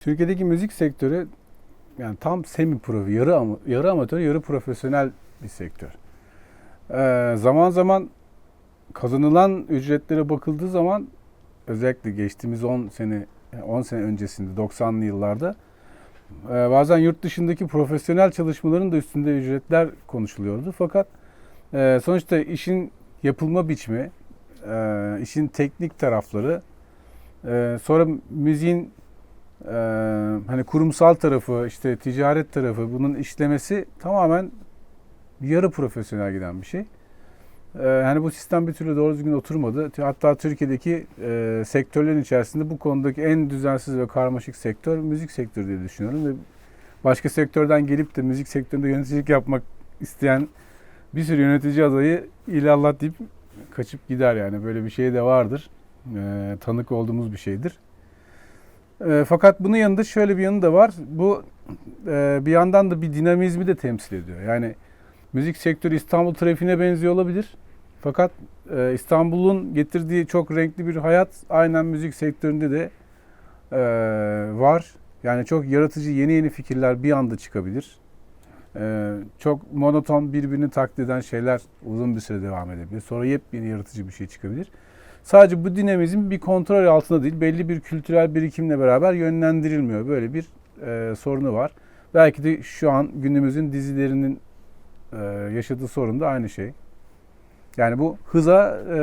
Türkiye'deki müzik sektörü yani tam semi pro, yarı, ama, yarı amatör, yarı profesyonel bir sektör. Ee, zaman zaman kazanılan ücretlere bakıldığı zaman özellikle geçtiğimiz 10 sene 10 sene öncesinde 90'lı yıllarda e, bazen yurt dışındaki profesyonel çalışmaların da üstünde ücretler konuşuluyordu. Fakat e, sonuçta işin yapılma biçimi, e, işin teknik tarafları, e, sonra müziğin ee, hani kurumsal tarafı, işte ticaret tarafı bunun işlemesi tamamen yarı profesyonel giden bir şey. Ee, hani bu sistem bir türlü doğru düzgün oturmadı. Hatta Türkiye'deki e, sektörlerin içerisinde bu konudaki en düzensiz ve karmaşık sektör müzik sektörü diye düşünüyorum ve başka sektörden gelip de müzik sektöründe yöneticilik yapmak isteyen bir sürü yönetici adayı ilallah deyip kaçıp gider yani böyle bir şey de vardır. Ee, tanık olduğumuz bir şeydir. E, fakat bunun yanında şöyle bir yanı da var. Bu e, bir yandan da bir dinamizmi de temsil ediyor. Yani müzik sektörü İstanbul trafiğine benziyor olabilir. Fakat e, İstanbul'un getirdiği çok renkli bir hayat aynen müzik sektöründe de e, var. Yani çok yaratıcı yeni yeni fikirler bir anda çıkabilir. E, çok monoton birbirini taklit eden şeyler uzun bir süre devam edebilir. Sonra yepyeni yaratıcı bir şey çıkabilir. Sadece bu dinamizm bir kontrol altında değil, belli bir kültürel birikimle beraber yönlendirilmiyor. Böyle bir e, sorunu var. Belki de şu an günümüzün dizilerinin e, yaşadığı sorun da aynı şey. Yani bu hıza e,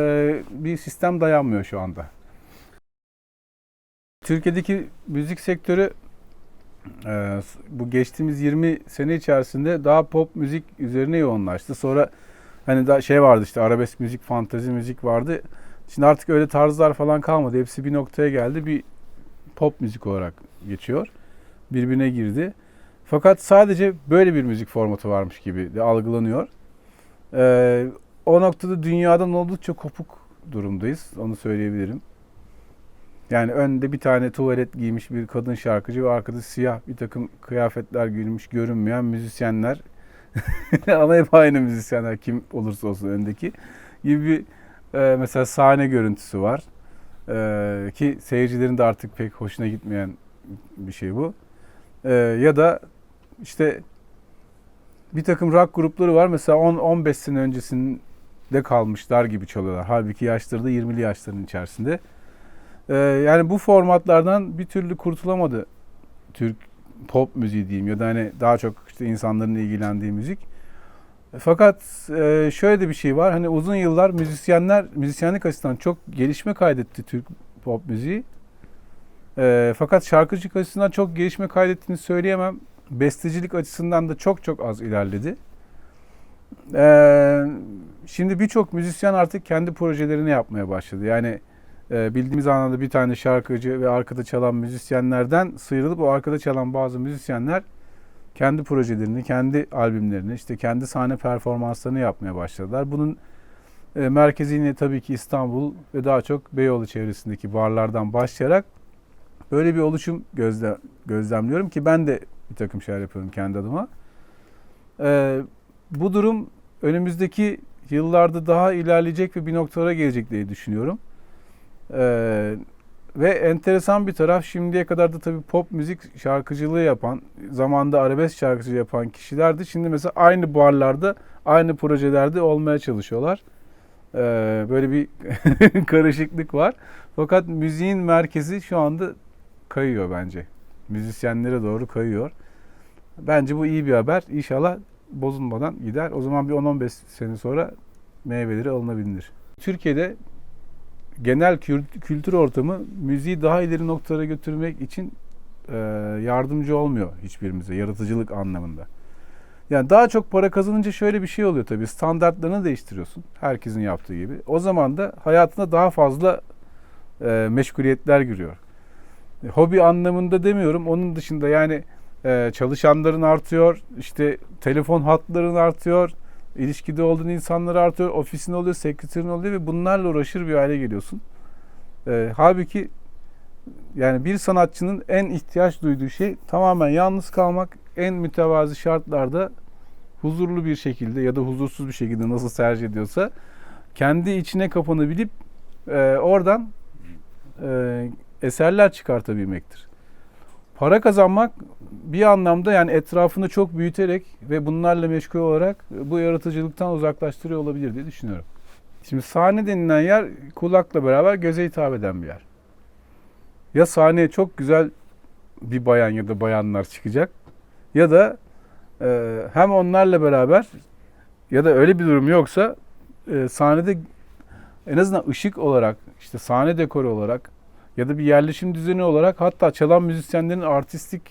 bir sistem dayanmıyor şu anda. Türkiye'deki müzik sektörü e, bu geçtiğimiz 20 sene içerisinde daha pop müzik üzerine yoğunlaştı. Sonra hani da şey vardı işte arabesk müzik, fantezi müzik vardı. Şimdi artık öyle tarzlar falan kalmadı. Hepsi bir noktaya geldi. Bir pop müzik olarak geçiyor. Birbirine girdi. Fakat sadece böyle bir müzik formatı varmış gibi de algılanıyor. Ee, o noktada dünyadan oldukça kopuk durumdayız. Onu söyleyebilirim. Yani önde bir tane tuvalet giymiş bir kadın şarkıcı ve arkada siyah bir takım kıyafetler giymiş görünmeyen müzisyenler. Ama hep aynı müzisyenler kim olursa olsun öndeki gibi bir e, mesela sahne görüntüsü var. E, ki seyircilerin de artık pek hoşuna gitmeyen bir şey bu. E, ya da işte bir takım rock grupları var. Mesela 10-15 sene öncesinde kalmışlar gibi çalıyorlar. Halbuki yaşları da 20'li yaşların içerisinde. E, yani bu formatlardan bir türlü kurtulamadı Türk pop müziği diyeyim ya da hani daha çok işte insanların ilgilendiği müzik. Fakat e, şöyle de bir şey var. Hani uzun yıllar müzisyenler müzisyenlik açısından çok gelişme kaydetti Türk pop müziği. E, fakat şarkıcılık açısından çok gelişme kaydettiğini söyleyemem. Bestecilik açısından da çok çok az ilerledi. E, şimdi birçok müzisyen artık kendi projelerini yapmaya başladı. Yani bildiğimiz anlamda bir tane şarkıcı ve arkada çalan müzisyenlerden sıyrılıp o arkada çalan bazı müzisyenler kendi projelerini, kendi albümlerini, işte kendi sahne performanslarını yapmaya başladılar. Bunun e, merkezi yine tabii ki İstanbul ve daha çok Beyoğlu çevresindeki barlardan başlayarak böyle bir oluşum gözle, gözlemliyorum ki ben de bir takım şeyler yapıyorum kendi adıma. E, bu durum önümüzdeki yıllarda daha ilerleyecek ve bir noktalara gelecek diye düşünüyorum. E, ve enteresan bir taraf şimdiye kadar da tabii pop müzik şarkıcılığı yapan, zamanda arabesk şarkıcı yapan kişilerdi. Şimdi mesela aynı barlarda, aynı projelerde olmaya çalışıyorlar. Ee, böyle bir karışıklık var. Fakat müziğin merkezi şu anda kayıyor bence. Müzisyenlere doğru kayıyor. Bence bu iyi bir haber. İnşallah bozulmadan gider. O zaman bir 10-15 sene sonra meyveleri alınabilir. Türkiye'de genel kültür ortamı müziği daha ileri noktalara götürmek için e, yardımcı olmuyor hiçbirimize yaratıcılık anlamında. Yani daha çok para kazanınca şöyle bir şey oluyor tabii. Standartlarını değiştiriyorsun. Herkesin yaptığı gibi. O zaman da hayatına daha fazla e, meşguliyetler giriyor. E, hobi anlamında demiyorum. Onun dışında yani e, çalışanların artıyor. işte telefon hatların artıyor ilişkide olduğun insanlar artıyor, ofisin oluyor, sekreterin oluyor ve bunlarla uğraşır bir hale geliyorsun. E, halbuki yani bir sanatçının en ihtiyaç duyduğu şey tamamen yalnız kalmak, en mütevazi şartlarda huzurlu bir şekilde ya da huzursuz bir şekilde nasıl tercih ediyorsa kendi içine kapanabilip e, oradan e, eserler çıkartabilmektir. Para kazanmak bir anlamda yani etrafını çok büyüterek ve bunlarla meşgul olarak bu yaratıcılıktan uzaklaştırıyor olabilir diye düşünüyorum. Şimdi sahne denilen yer kulakla beraber göze hitap eden bir yer. Ya sahneye çok güzel bir bayan ya da bayanlar çıkacak ya da e, hem onlarla beraber ya da öyle bir durum yoksa e, sahnede en azından ışık olarak işte sahne dekoru olarak ya da bir yerleşim düzeni olarak hatta çalan müzisyenlerin artistik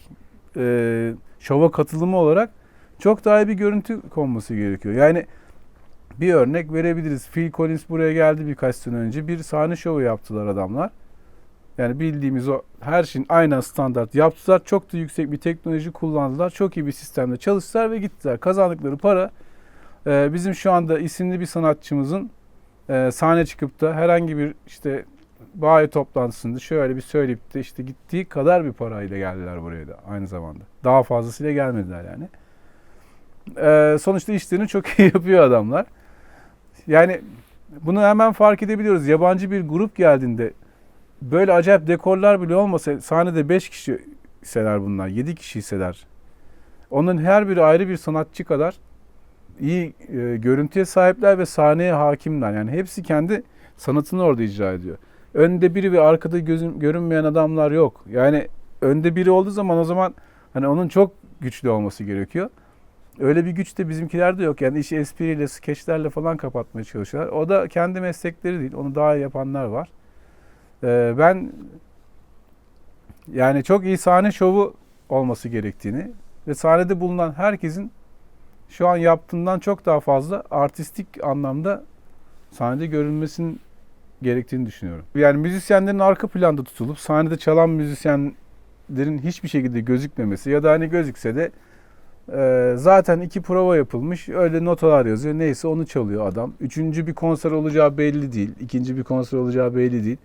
e, şova katılımı olarak çok daha iyi bir görüntü konması gerekiyor. Yani bir örnek verebiliriz. Phil Collins buraya geldi birkaç sene önce. Bir sahne şovu yaptılar adamlar. Yani bildiğimiz o her şeyin aynen standart yaptılar. Çok da yüksek bir teknoloji kullandılar. Çok iyi bir sistemde çalıştılar ve gittiler. Kazandıkları para e, bizim şu anda isimli bir sanatçımızın e, sahne çıkıp da herhangi bir işte bayi toplantısında şöyle bir söyleyip de işte gittiği kadar bir parayla geldiler buraya da aynı zamanda. Daha fazlasıyla gelmediler yani. E, sonuçta işlerini çok iyi yapıyor adamlar. Yani bunu hemen fark edebiliyoruz. Yabancı bir grup geldiğinde böyle acayip dekorlar bile olmasa sahnede 5 kişi hisseler bunlar, 7 kişi hisseler. Onların her biri ayrı bir sanatçı kadar iyi e, görüntüye sahipler ve sahneye hakimler. Yani hepsi kendi sanatını orada icra ediyor. Önde biri ve arkada gözüm, görünmeyen adamlar yok. Yani önde biri olduğu zaman o zaman hani onun çok güçlü olması gerekiyor. Öyle bir güç de bizimkilerde yok. Yani işi espriyle, skeçlerle falan kapatmaya çalışıyorlar. O da kendi meslekleri değil. Onu daha iyi yapanlar var. Ee, ben yani çok iyi sahne şovu olması gerektiğini ve sahnede bulunan herkesin şu an yaptığından çok daha fazla artistik anlamda sahnede görünmesinin gerektiğini düşünüyorum. Yani müzisyenlerin arka planda tutulup sahnede çalan müzisyenlerin hiçbir şekilde gözükmemesi ya da hani gözükse de e, zaten iki prova yapılmış öyle notalar yazıyor neyse onu çalıyor adam. Üçüncü bir konser olacağı belli değil. ikinci bir konser olacağı belli değil.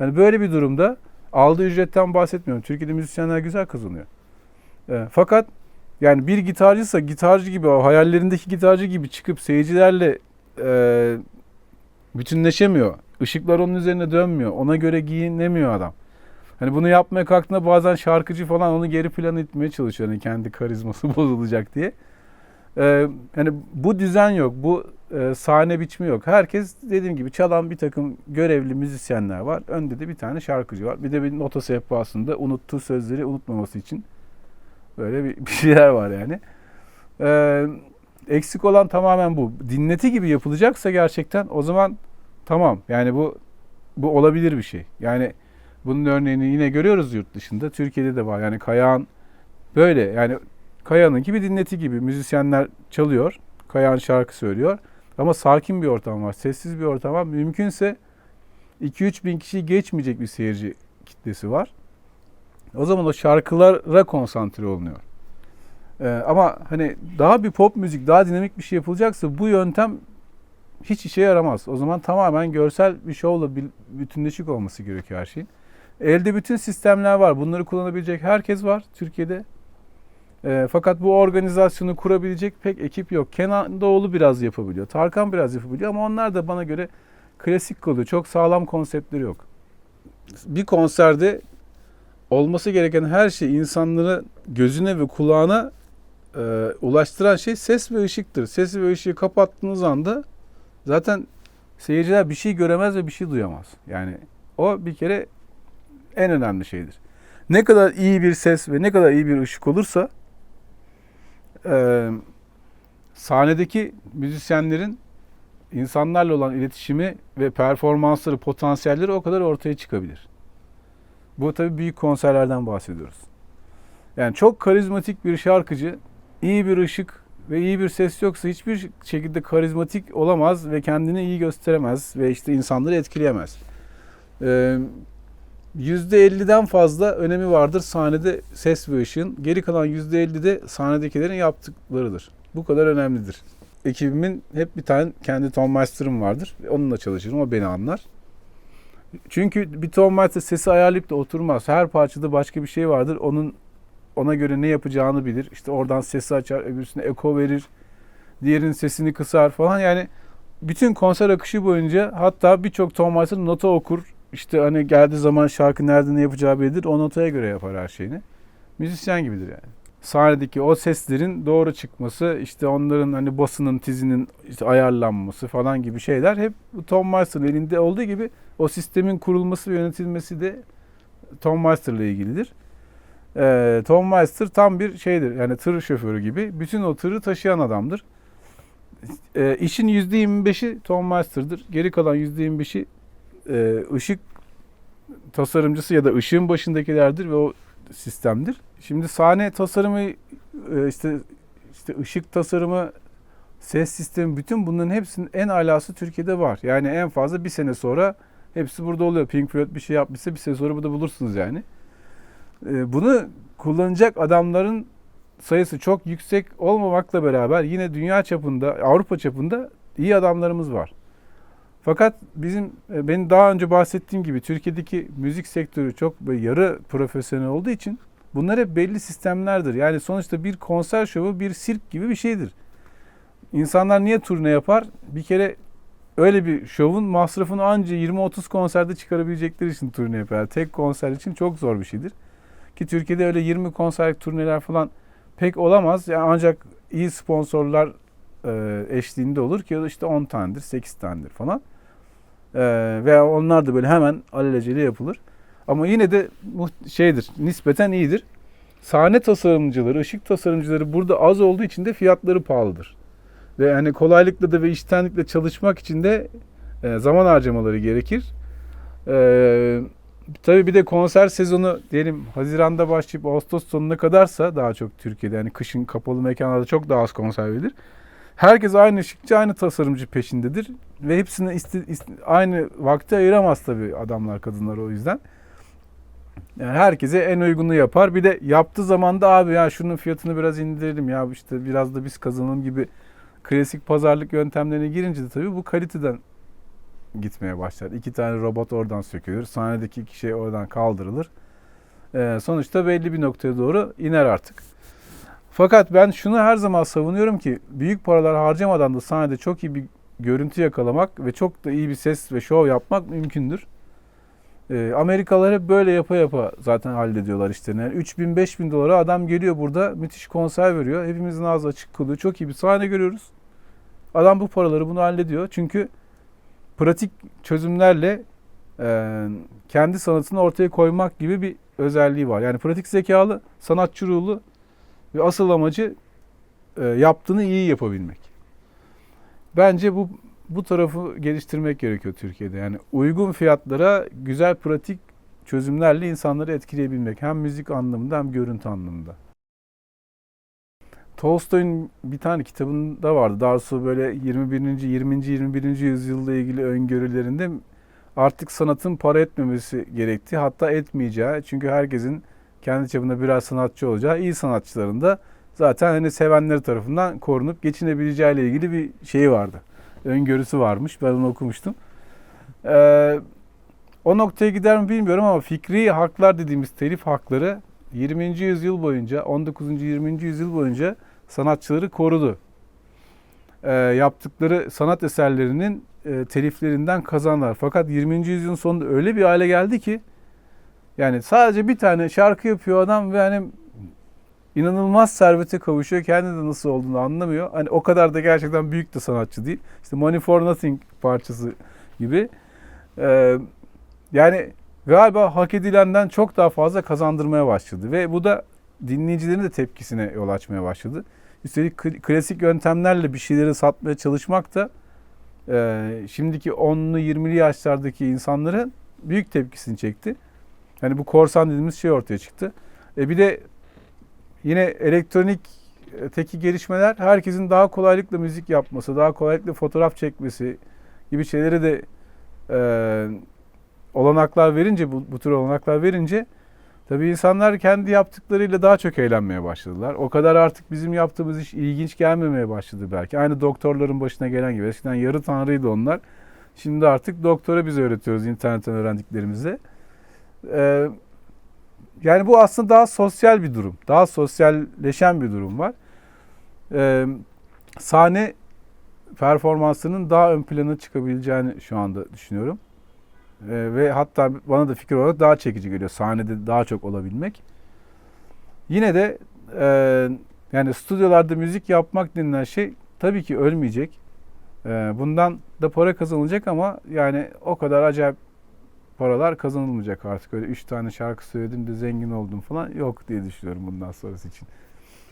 Yani böyle bir durumda aldığı ücretten bahsetmiyorum. Türkiye'de müzisyenler güzel kazanıyor. E, fakat yani bir gitarcıysa gitarcı gibi o hayallerindeki gitarcı gibi çıkıp seyircilerle e, bütünleşemiyor. Işıklar onun üzerine dönmüyor. Ona göre giyinemiyor adam. Hani bunu yapmaya kalktığında bazen şarkıcı falan onu geri plana itmeye çalışıyor. Hani kendi karizması bozulacak diye. Ee, hani bu düzen yok. Bu e, sahne biçimi yok. Herkes dediğim gibi çalan bir takım görevli müzisyenler var. Önde de bir tane şarkıcı var. Bir de bir nota sehpasında unuttuğu sözleri unutmaması için böyle bir, bir şeyler var yani. Ee, eksik olan tamamen bu. Dinleti gibi yapılacaksa gerçekten o zaman tamam. Yani bu bu olabilir bir şey. Yani bunun örneğini yine görüyoruz yurt dışında. Türkiye'de de var. Yani Kayağan böyle yani Kayağan'ınki bir dinleti gibi. Müzisyenler çalıyor. Kayağan şarkı söylüyor. Ama sakin bir ortam var. Sessiz bir ortam var. Mümkünse 2-3 bin kişi geçmeyecek bir seyirci kitlesi var. O zaman o şarkılara konsantre olunuyor. Ee, ama hani daha bir pop müzik, daha dinamik bir şey yapılacaksa bu yöntem hiç işe yaramaz. O zaman tamamen görsel bir şovla bütünleşik olması gerekiyor her şeyin. Elde bütün sistemler var. Bunları kullanabilecek herkes var Türkiye'de. E, fakat bu organizasyonu kurabilecek pek ekip yok. Kenan Doğulu biraz yapabiliyor. Tarkan biraz yapabiliyor ama onlar da bana göre klasik kalıyor. Çok sağlam konseptleri yok. Bir konserde olması gereken her şey insanları gözüne ve kulağına e, ulaştıran şey ses ve ışıktır. Ses ve ışığı kapattığınız anda zaten seyirciler bir şey göremez ve bir şey duyamaz. Yani o bir kere en önemli şeydir. Ne kadar iyi bir ses ve ne kadar iyi bir ışık olursa e, sahnedeki müzisyenlerin insanlarla olan iletişimi ve performansları, potansiyelleri o kadar ortaya çıkabilir. Bu tabii büyük konserlerden bahsediyoruz. Yani çok karizmatik bir şarkıcı, iyi bir ışık ve iyi bir ses yoksa hiçbir şekilde karizmatik olamaz ve kendini iyi gösteremez ve işte insanları etkileyemez. Ee, %50'den fazla önemi vardır sahnede ses ve ışığın. Geri kalan %50 de sahnedekilerin yaptıklarıdır. Bu kadar önemlidir. Ekibimin hep bir tane kendi Tom Master'ım vardır. Onunla çalışırım. O beni anlar. Çünkü bir Tom Master sesi ayarlayıp da oturmaz. Her parçada başka bir şey vardır. Onun ona göre ne yapacağını bilir. İşte oradan sesi açar, öbürsüne eko verir. Diğerinin sesini kısar falan. Yani bütün konser akışı boyunca hatta birçok Tom Master nota okur. İşte hani geldiği zaman şarkı nerede ne yapacağı bellidir. O notaya göre yapar her şeyini. müzisyen gibidir yani. Sahnedeki o seslerin doğru çıkması, işte onların hani basının, tizinin işte ayarlanması falan gibi şeyler hep Tom Meister'ın elinde olduğu gibi o sistemin kurulması ve yönetilmesi de Tom Meister'la ilgilidir. Ee, Tom Meister tam bir şeydir yani tır şoförü gibi. Bütün o tırı taşıyan adamdır. Ee, işin %25'i Tom Meister'dır. Geri kalan %25'i e, ışık tasarımcısı ya da ışığın başındakilerdir ve o sistemdir. Şimdi sahne tasarımı e, işte işte ışık tasarımı ses sistemi bütün bunların hepsinin en alası Türkiye'de var. Yani en fazla bir sene sonra hepsi burada oluyor. Pink Floyd bir şey yapmışsa bir sene sonra burada bulursunuz yani. E, Bunu kullanacak adamların sayısı çok yüksek olmamakla beraber yine dünya çapında, Avrupa çapında iyi adamlarımız var. Fakat bizim e, benim daha önce bahsettiğim gibi Türkiye'deki müzik sektörü çok yarı profesyonel olduğu için bunlar hep belli sistemlerdir. Yani sonuçta bir konser şovu bir sirk gibi bir şeydir. İnsanlar niye turne yapar? Bir kere öyle bir şovun masrafını anca 20-30 konserde çıkarabilecekleri için turne yapar. Tek konser için çok zor bir şeydir. Ki Türkiye'de öyle 20 konserlik turneler falan pek olamaz. Yani ancak iyi sponsorlar e, eşliğinde olur ki işte 10 tanedir, 8 tanedir falan. E, ve onlar da böyle hemen alelacele yapılır. Ama yine de şeydir, nispeten iyidir. Sahne tasarımcıları, ışık tasarımcıları burada az olduğu için de fiyatları pahalıdır. Ve yani kolaylıkla da ve iştenlikle çalışmak için de e, zaman harcamaları gerekir. E, tabii bir de konser sezonu diyelim Haziran'da başlayıp Ağustos sonuna kadarsa daha çok Türkiye'de yani kışın kapalı mekanlarda çok daha az konser verilir. Herkes aynı ışıkçı, aynı tasarımcı peşindedir. Ve hepsine isti, isti- aynı vakti ayıramaz tabii adamlar, kadınlar o yüzden. Yani herkese en uygunu yapar. Bir de yaptığı zaman da abi ya şunun fiyatını biraz indirelim ya işte biraz da biz kazanalım gibi klasik pazarlık yöntemlerine girince de tabii bu kaliteden gitmeye başlar. İki tane robot oradan sökülür. Sahnedeki iki şey oradan kaldırılır. Ee, sonuçta belli bir noktaya doğru iner artık. Fakat ben şunu her zaman savunuyorum ki büyük paralar harcamadan da sahnede çok iyi bir görüntü yakalamak ve çok da iyi bir ses ve şov yapmak mümkündür. Ee, Amerikalılar hep böyle yapa yapa zaten hallediyorlar işlerini. Yani 3000 5000 dolara adam geliyor burada müthiş konser veriyor. Hepimizin ağzı açık kalıyor. Çok iyi bir sahne görüyoruz. Adam bu paraları bunu hallediyor. Çünkü pratik çözümlerle e, kendi sanatını ortaya koymak gibi bir özelliği var. Yani pratik zekalı, sanatçı ruhlu ve asıl amacı e, yaptığını iyi yapabilmek. Bence bu bu tarafı geliştirmek gerekiyor Türkiye'de. Yani uygun fiyatlara güzel pratik çözümlerle insanları etkileyebilmek. Hem müzik anlamında hem görüntü anlamında. Tolstoy'un bir tane kitabında vardı. Sonra böyle 21. 20. 21. yüzyılda ilgili öngörülerinde artık sanatın para etmemesi gerektiği hatta etmeyeceği. Çünkü herkesin kendi çapında birer sanatçı olacağı, iyi sanatçıların da zaten hani sevenleri tarafından korunup geçinebileceği ile ilgili bir şeyi vardı. Öngörüsü varmış. Ben onu okumuştum. Ee, o noktaya gider mi bilmiyorum ama fikri haklar dediğimiz telif hakları 20. yüzyıl boyunca, 19. 20. yüzyıl boyunca sanatçıları korudu. Ee, yaptıkları sanat eserlerinin e, teliflerinden kazanlar. Fakat 20. yüzyılın sonunda öyle bir hale geldi ki yani sadece bir tane şarkı yapıyor adam ve hani inanılmaz servete kavuşuyor. Kendi de nasıl olduğunu anlamıyor. Hani o kadar da gerçekten büyük de sanatçı değil. İşte Money for Nothing parçası gibi. Ee, yani galiba hak edilenden çok daha fazla kazandırmaya başladı. Ve bu da dinleyicilerin de tepkisine yol açmaya başladı. Üstelik kl- klasik yöntemlerle bir şeyleri satmaya çalışmak da e, şimdiki 10'lu 20'li yaşlardaki insanların büyük tepkisini çekti. Hani bu korsan dediğimiz şey ortaya çıktı. E bir de yine elektronik e, teki gelişmeler herkesin daha kolaylıkla müzik yapması, daha kolaylıkla fotoğraf çekmesi gibi şeylere de e, olanaklar verince, bu, bu tür olanaklar verince tabii insanlar kendi yaptıklarıyla daha çok eğlenmeye başladılar. O kadar artık bizim yaptığımız iş ilginç gelmemeye başladı belki. Aynı doktorların başına gelen gibi. Eskiden yarı tanrıydı onlar. Şimdi artık doktora biz öğretiyoruz internetten öğrendiklerimizle. Ee, yani bu aslında daha sosyal bir durum. Daha sosyalleşen bir durum var. Ee, sahne performansının daha ön plana çıkabileceğini şu anda düşünüyorum. Ee, ve hatta bana da fikir olarak daha çekici geliyor sahnede daha çok olabilmek. Yine de e, yani stüdyolarda müzik yapmak denilen şey tabii ki ölmeyecek. E, bundan da para kazanılacak ama yani o kadar acayip paralar kazanılmayacak artık. Öyle üç tane şarkı söyledim de zengin oldum falan yok diye düşünüyorum bundan sonrası için.